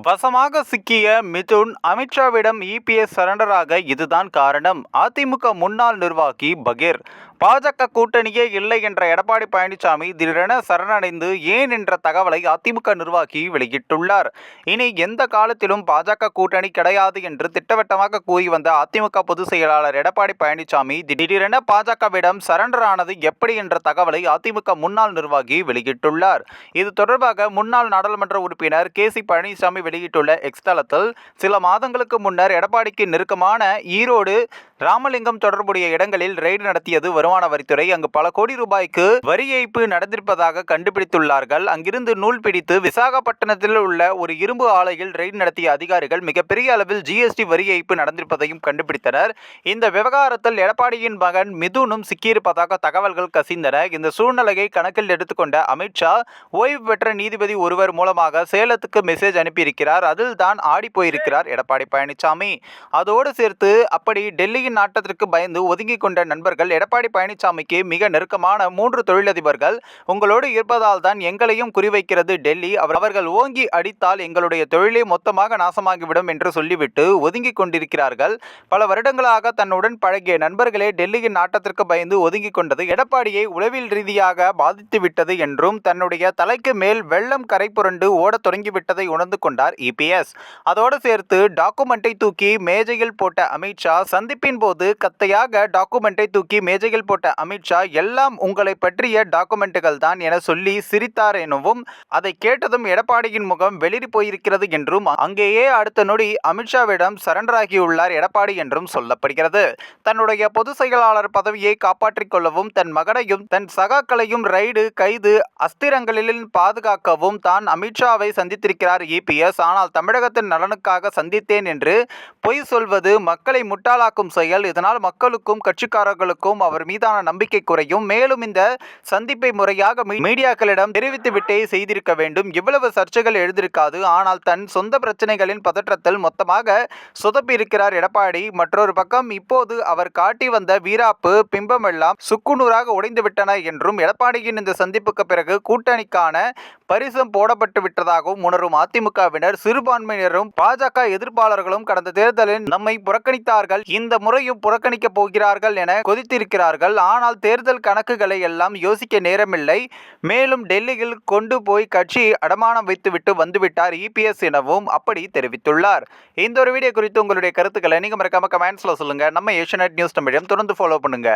வசமாக சிக்கிய மிதுன் அமித்ஷாவிடம் இபிஎஸ் சரண்டராக இதுதான் காரணம். அதிமுக முன்னாள் நிர்வாகி பகீர் பாஜக கூட்டணியே இல்லை என்ற எடப்பாடி பழனிசாமி திடீரென சரணடைந்து ஏன் என்ற தகவலை அதிமுக நிர்வாகி வெளியிட்டுள்ளார். இனி எந்த காலத்திலும் பாஜக கூட்டணி கிடையாது என்று திட்டவட்டமாக கூறி வந்த அதிமுக பொதுச் செயலாளர் எடப்பாடி பழனிசாமி திடீரென பாஜகவிடம் சரண்டர் ஆனது எப்படி என்ற தகவலை அதிமுக முன்னாள் நிர்வாகி வெளியிட்டுள்ளார். இது தொடர்பாக முன்னாள் நாடாளுமன்ற உறுப்பினர் கே சி பழனிசாமி வெளியிட்டுள்ள எக்ஸ்தலத்தில் சில மாதங்களுக்கு முன்னர் எடப்பாடிக்கு நெருக்கமான ஈரோடு ராமலிங்கம் தொடர்புடைய இடங்களில் ரெய்டு நடத்தியது வருமான வரித்துறை. அங்கு பல கோடி ரூபாய்க்கு வரி ஏய்ப்பு நடந்திருப்பதாக கண்டுபிடித்துள்ளார்கள். அங்கிருந்து நூல் பிடித்து விசாகப்பட்டினத்தில் உள்ள ஒரு இரும்பு ஆலையில் ரெய்டு நடத்திய அதிகாரிகள் மிகப்பெரிய அளவில் ஜிஎஸ்டி வரி ஏய்ப்பு நடந்திருப்பதையும் கண்டுபிடித்தனர். இந்த விவகாரத்தில் எடப்பாடியின் மகன் மிதுனும் சிக்கியிருப்பதாக தகவல்கள் கசிந்தன. இந்த சூழ்நிலையை கணக்கில் எடுத்துக்கொண்ட அமித்ஷா ஓய்வு பெற்ற நீதிபதி ஒருவர் மூலமாக சேலத்துக்கு மெசேஜ் அனுப்பியிருக்கிறார். அதில் தான் ஆடி போயிருக்கிறார் எடப்பாடி பழனிசாமி அதோடு சேர்த்து அப்படி டெல்லியின் நாட்டத்திற்கு பயந்து ஒதுங்கிக் கொண்ட நண்பர்கள் எடப்பாடி பழனிசாமிக்கு மிக நெருக்கமான மூன்று தொழிலதிபர்கள் உங்களோடு இருப்பதால் தான் எங்களையும் குறிவைக்கிறது டெல்லி. அவர் அவர்கள் ஓங்கி அடித்தால் எங்களுடைய தொழிலே மொத்தமாக நாசமாகிவிடும் என்று சொல்லிவிட்டு ஒதுங்கிக் கொண்டிருக்கிறார்கள் பல வருடங்களாக தன்னுடன் பழகிய நண்பர்களே டெல்லியின் நாட்டத்திற்கு பயந்து ஒதுங்கிக் கொண்டது எடப்பாடியை உளவில் ரீதியாக பாதித்துவிட்டது என்றும் தன்னுடைய தலைக்கு மேல் வெள்ளம் கரை புரண்டு ஓடத் தொடங்கிவிட்டதை உணர்ந்து கொண்டார் இபிஎஸ் அதோடு சேர்த்து டாக்குமெண்ட்டை தூக்கி மேஜையில் போட்ட அமித்ஷா சந்திப்பின் போது கத்தையாக டாக்குமெண்ட்டை தூக்கி மேஜையில் போட்ட அமித்ஷா எல்லாம் உங்களை பற்றிய டாக்குமெண்ட்டுகள் தான் என சொல்லி சிரித்தார் எனவும் அதை கேட்டதும் எடப்பாடியின் முகம் வெளிரி போயிருக்கிறது என்றும் அங்கேயே அடுத்த நொடி அமித்ஷாவிடம் சரண்டராகியுள்ளார் எடப்பாடி என்றும் சொல்லப்படுகிறது. தன்னுடைய பொதுச் செயலாளர் பதவியை காப்பாற்றிக் கொள்ளவும் தன் மகனையும் தன் சகாக்களையும் ரைடு கைது அஸ்திரங்களில் பாதுகாக்கவும் தான் அமித்ஷாவை சந்தித்திருக்கிறார் இபிஎஸ் ஆனால் தமிழகத்தின் நலனுக்காக சந்தித்தேன் என்று பொய் சொல்வது மக்களை முட்டாளாக்கும் செயல் இதனால் மக்களுக்கும் கட்சிக்காரர்களுக்கும் அவர் மீதான நம்பிக்கை குறையும். மேலும் இந்த சந்திப்பை முறையாக மீடியாக்களிடம் தெரிவித்துவிட்டே செய்திருக்க வேண்டும். இவ்வளவு சர்ச்சைகள் எழுதியிருக்காது ஆனால் தன் சொந்த பிரச்சனைகளின் பதற்றத்தில் மொத்தமாக சொதப்பியிருக்கிறார் எடப்பாடி. மற்றொரு பக்கம் இப்போது அவர் காட்டி வந்த வீராப்பு பிம்பமெல்லாம் சுக்குநூறாக உடைந்துவிட்டன என்றும் எடப்பாடியின் இந்த சந்திப்புக்கு பிறகு கூட்டணிக்கான பரிசம் போடப்பட்டு விட்டதாகவும் உணரும் அதிமுகவினர் சிறுபான்மையினரும் பாஜக எதிர்ப்பாளர்களும் கடந்த தேர்தலில் நம்மை புறக்கணித்தார்கள். இந்த முறையும் புறக்கணிக்க போகிறார்கள் என கொதித்திருக்கிறார்கள். ஆனால் தேர்தல் கணக்குகளை எல்லாம் யோசிக்க நேரமில்லை. மேலும் டெல்லியில் கொண்டு போய் கட்சி அடமானம் வைத்துவிட்டு வந்துவிட்டார் இபிஎஸ் எனவும் அப்படி தெரிவித்துள்ளார். இந்த ஒரு வீடியோ குறித்து உங்களுடைய கருத்துக்களை நீங்க மறக்காம கமெண்ட்ஸ்ல சொல்லுங்க. நம்ம ஏஷியநெட் நியூஸ் தமிழம் தொடர்ந்து ஃபாலோ பண்ணுங்க.